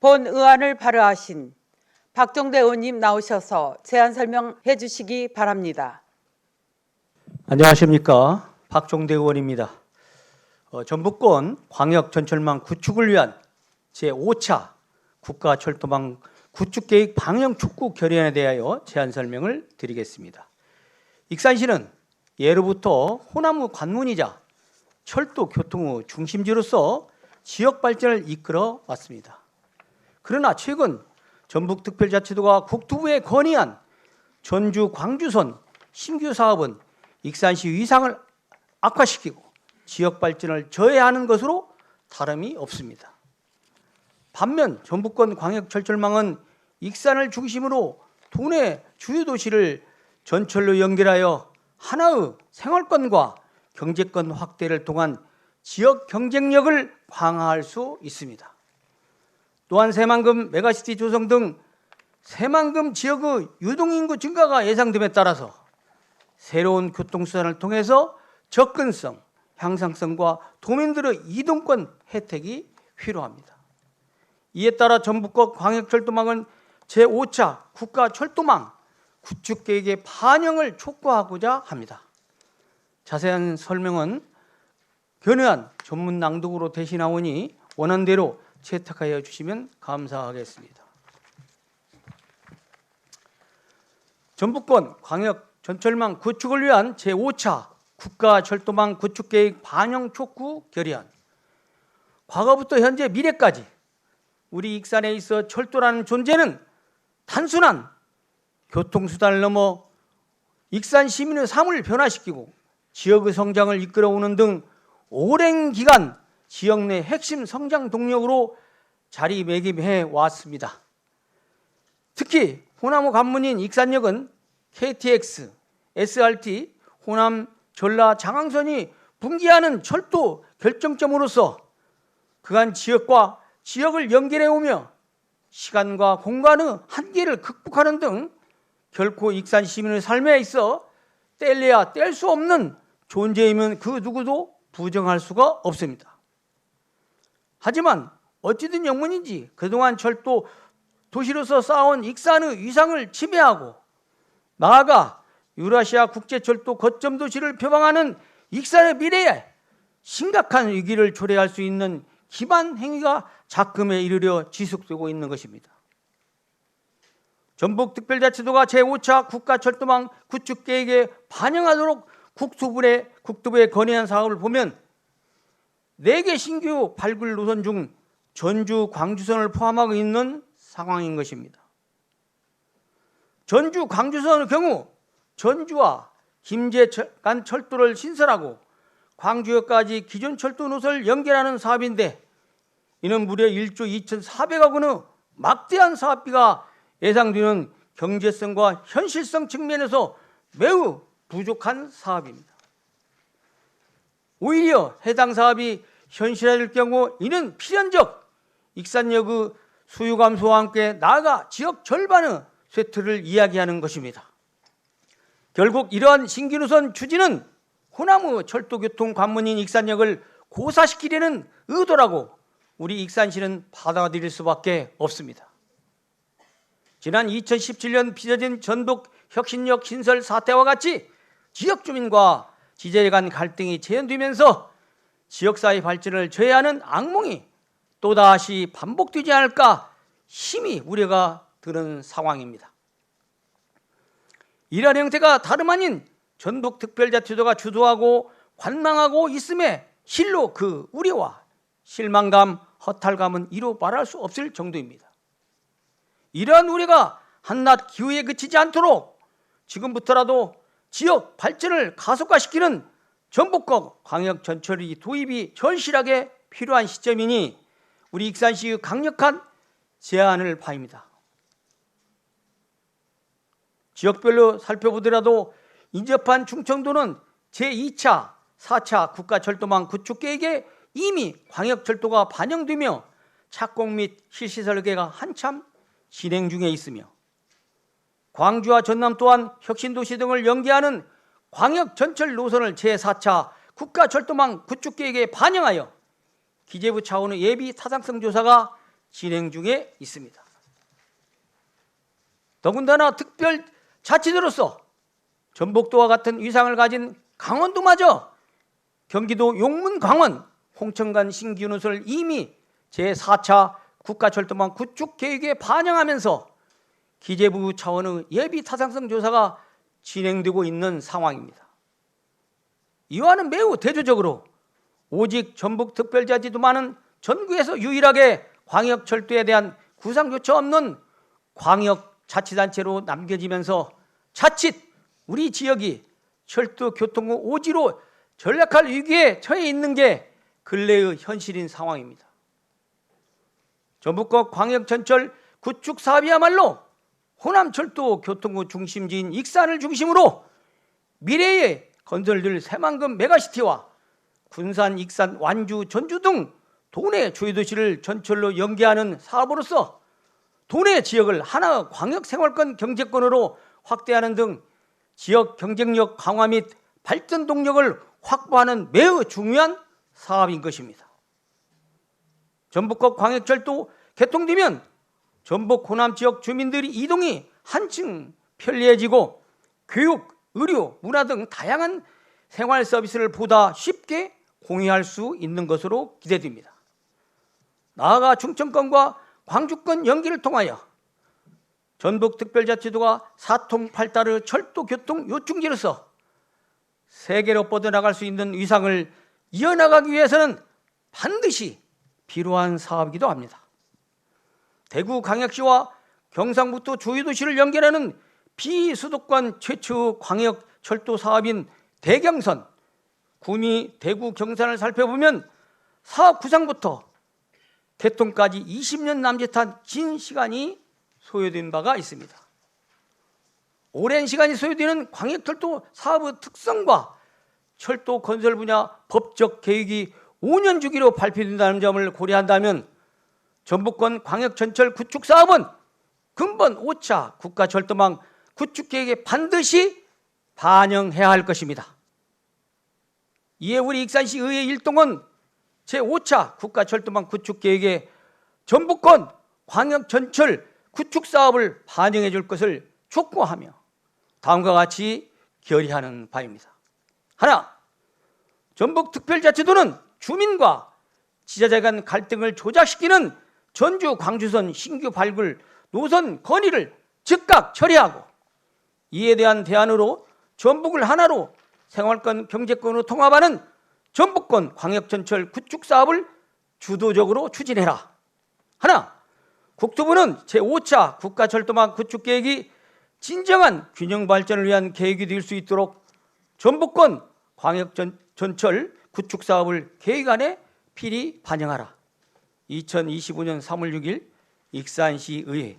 본 의안을 발의하신 박종대 의원님 나오셔서 제안 설명해 주시기 바랍니다. 안녕하십니까 박종대 의원입니다. 어, 전북권 광역 전철망 구축을 위한 제5차 국가철도망 구축계획 방영 촉구 결의안에 대하여 제안 설명을 드리겠습니다. 익산시는 예로부터 호남의 관문이자 철도 교통의 중심지로서 지역 발전을 이끌어 왔습니다. 그러나 최근 전북특별자치도가 국토부에 건의한 전주 광주선 신규 사업은 익산시 위상을 악화시키고 지역 발전을 저해하는 것으로 다름이 없습니다. 반면 전북권 광역철철망은 익산을 중심으로 도내 주요 도시를 전철로 연결하여 하나의 생활권과 경제권 확대를 통한 지역 경쟁력을 강화할 수 있습니다. 또한 새만금 메가시티 조성 등 새만금 지역의 유동인구 증가가 예상됨에 따라서 새로운 교통수단을 통해서 접근성, 향상성과 도민들의 이동권 혜택이 필요합니다. 이에 따라 전북권 광역철도망은 제5차 국가철도망 구축계획의 반영을 촉구하고자 합니다. 자세한 설명은 견해한 전문 낭독으로 대신하오니 원한대로 채택하여 주시면 감사하겠습니다. 전북권 광역 전철망 구축을 위한 제5차 국가철도망 구축계획 반영 촉구 결의안. 과거부터 현재 미래까지 우리 익산에 있어 철도라는 존재는 단순한 교통수단을 넘어 익산 시민의 삶을 변화시키고 지역의 성장을 이끌어오는 등 오랜 기간 지역 내 핵심 성장 동력으로 자리매김해 왔습니다. 특히 호남의 관문인 익산역은 KTX, SRT, 호남 전라 장항선이 분기하는 철도 결정점으로서 그간 지역과 지역을 연결해 오며 시간과 공간의 한계를 극복하는 등 결코 익산 시민의 삶에 있어 뗄래야 뗄 수 없는 존재이면 그 누구도 부정할 수가 없습니다. 하지만 어찌된 영문인지 그동안 철도 도시로서 쌓아온 익산의 위상을 침해하고 나아가 유라시아 국제철도 거점 도시를 표방하는 익산의 미래에 심각한 위기를 초래할 수 있는 기반 행위가 작금에 이르려 지속되고 있는 것입니다. 전북특별자치도가 제5차 국가철도망 구축 계획에 반영하도록 국토부에 국토부에 건의한 사업을 보면 4개 신규 발굴 노선 중 전주 광주선을 포함하고 있는 상황인 것입니다. 전주 광주선의 경우 전주와 김제 간 철도를 신설하고 광주역까지 기존 철도 노선을 연결하는 사업인데 이는 무려 1조 2,400억 원의 막대한 사업비가 예상되는 경제성과 현실성 측면에서 매우 부족한 사업입니다. 오히려 해당 사업이 현실화될 경우 이는 필연적 익산역의 수요 감소와 함께 나아가 지역 절반의 쇠퇴를 이야기하는 것입니다. 결국 이러한 신규 노선 추진은 호남의 철도교통 관문인 익산역을 고사시키려는 의도라고 우리 익산시는 받아들일 수밖에 없습니다. 지난 2017년 빚어진 전북 혁신역 신설 사태와 같이 지역 주민과 지자체 간 갈등이 재현되면서 지역사회 발전을 저해하는 악몽이 또다시 반복되지 않을까 심히 우려가 드는 상황입니다. 이러한 형태가 다름 아닌 전북특별자치도가 주도하고 관망하고 있음에 실로 그 우려와 실망감, 허탈감은 이루 말할 수 없을 정도입니다. 이러한 우려가 한낱 기후에 그치지 않도록 지금부터라도 지역 발전을 가속화시키는 전북권 광역 전철이 도입이 절실하게 필요한 시점이니 우리 익산시의 강력한 제안을 바입니다. 지역별로 살펴보더라도 인접한 충청도는 제2차, 4차 국가철도망 구축 계획에 이미 광역철도가 반영되며 착공 및 실시 설계가 한참 진행 중에 있으며 광주와 전남 또한 혁신도시 등을 연계하는 광역 전철 노선을 제4차 국가철도망 구축 계획에 반영하여 기재부 차원의 예비 타당성 조사가 진행 중에 있습니다. 더군다나 특별 자치도로서 전북도와 같은 위상을 가진 강원도마저 경기도 용문 강원 홍천간 신규 노선을 이미 제4차 국가철도망 구축 계획에 반영하면서 기재부 차원의 예비 타당성 조사가 진행되고 있는 상황입니다. 이와는 매우 대조적으로 오직 전북 특별자치도만은 전국에서 유일하게 광역철도에 대한 구상조차 없는 광역자치단체로 남겨지면서 자칫 우리 지역이 철도 교통의 오지로 전략할 위기에 처해 있는 게 근래의 현실인 상황입니다. 전북과 광역전철 구축 사업이야말로 호남철도 교통의 중심지인 익산을 중심으로 미래에 건설될 새만금 메가시티와 군산, 익산, 완주, 전주 등 도내 주요 도시를 전철로 연계하는 사업으로서 도내 지역을 하나의 광역 생활권 경제권으로 확대하는 등 지역 경쟁력 강화 및 발전 동력을 확보하는 매우 중요한 사업인 것입니다. 전북과 광역철도 개통되면 전북 호남 지역 주민들이 이동이 한층 편리해지고 교육, 의료, 문화 등 다양한 생활 서비스를 보다 쉽게 공유할 수 있는 것으로 기대됩니다. 나아가 충청권과 광주권 연기를 통하여 전북특별자치도가 사통팔달의 철도 교통 요충지로서 세계로 뻗어나갈 수 있는 위상을 이어나가기 위해서는 반드시 필요한 사업이기도 합니다. 대구 광역시와 경상북도 주요도시를 연결하는 비수도권 최초 광역 철도 사업인 대경선 구미 대구 경산을 살펴보면 사업 구상부터 개통까지 20년 남짓한 긴 시간이 소요된 바가 있습니다. 오랜 시간이 소요되는 광역철도 사업의 특성과 철도 건설 분야 법적 계획이 5년 주기로 발표된다는 점을 고려한다면 전북권 광역전철 구축 사업은 근본 5차 국가철도망 구축 계획에 반드시 반영해야 할 것입니다. 이에 우리 익산시 의회 일동은 제5차 국가철도망 구축 계획에 전북권 광역전철 구축 사업을 반영해 줄 것을 촉구하며 다음과 같이 결의하는 바입니다. 하나, 전북특별자치도는 주민과 지자체 간 갈등을 조작시키는 전주 광주선 신규 발굴 노선 건의를 즉각 처리하고 이에 대한 대안으로 전북을 하나로 생활권 경제권으로 통합하는 전북권 광역전철 구축 사업을 주도적으로 추진해라. 하나, 국토부는 제5차 국가철도망 구축 계획이 진정한 균형 발전을 위한 계획이 될 수 있도록 전북권 광역전철 구축 사업을 계획안에 필히 반영하라. 2025년 3월 6일 익산시 의회